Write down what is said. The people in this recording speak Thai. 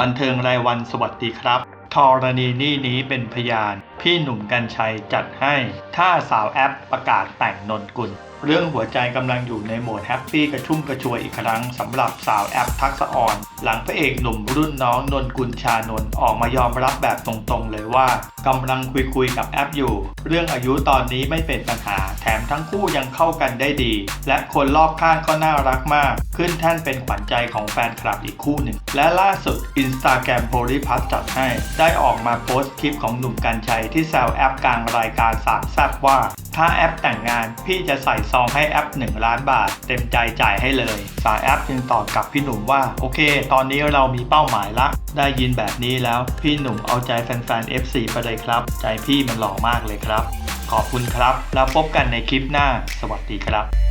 บันเทิงรายวันสวัสดีครับธรณีนี่นี้เป็นพยาน พี่หนุ่มกัญชัยจัดให้ ถ้าสาวแอปประกาศแต่งนนกุล เรื่องหัวใจกำลังอยู่ในโหมดแฮปปี้กระชุ่มกระชวยอีกครั้งสำหรับสาวแอปทักษะออน หลังพระเอกหนุ่มรุ่นน้องนนกุลชานนท์ออกมายอมรับแบบตรงๆเลยว่ากำลังคุยคุยๆกับแอปอยู่ เรื่องอายุตอนนี้ไม่เป็นปัญหา แถมทั้งคู่ยังเข้ากันได้ดี และคนรอบข้างก็น่ารักมาก ขึ้นแท่นเป็นขวัญใจของแฟนคลับอีกคู่หนึ่ง และล่าสุด Instagram โพลิพัทจัดให้ ได้ออกมาโพสต์คลิปของหนุ่มกัญชัยที่แซวแอปกลางรายการสามแซบว่า ถ้าแอปแต่งงานพี่จะใส่ซองให้แอป 1 ล้านบาท เต็มใจจ่ายให้เลย สายแอปจึงตอบกับพี่หนุ่มว่า โอเค ตอนนี้เรามีเป้าหมายละ ได้ยินแบบนี้แล้ว พี่หนุ่มเอาใจแฟนๆ FC ไปเลยครับ ใจพี่มันหล่อมากเลยครับ ขอบคุณครับ แล้วพบกันในคลิปหน้า สวัสดีครับ